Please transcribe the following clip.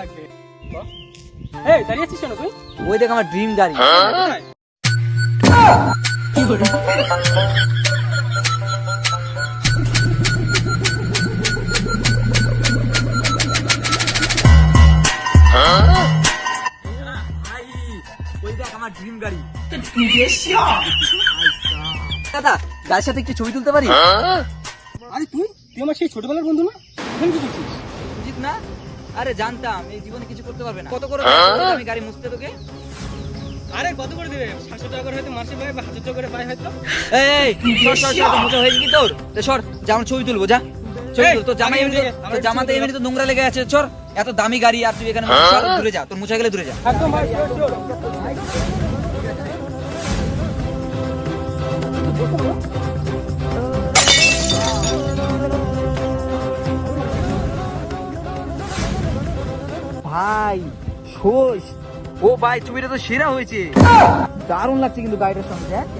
লাগবে। এই দাঁড়িয়ে আছিস কেন তুই? ওই দেখ আমার ড্রিম গাড়ি। ওই দেখ ড্রিম গাড়ি দাদা গাড়ির সাথে একটু ছবি তুলতে পারি? আরে তুই? তুই আমার সেই ছোটবেলার বন্ধু না? কি করছিস? না? আরে জানতাম এই জীবনে কিছু করতে পারবে না। কত করে? আমি গাড়ি মুছতে তোকে? আরে কত করে দেবে? সাতশো টাকা করে হয়তো মাসে পায় বা হাজার টাকা করে পায় হয়তো। এই সর সর সর মোটা তোর? তো সর যেমন ছবি তুলবো যা। ছবি তুল আমি এমনি তো- জামাতে এমনি তো নোংরা লেগে আছে চর এত দামি গাড়ি আর তুই এখানে দূরে যা তোর মুছা গেলে দূরে যা। একদম ভাই. ভাই শোষ। ও ভাই ছবিটা তো সেরা হয়েছে। দারুণ লাগছে কিন্তু গাড়িটার সঙ্গে দেখা।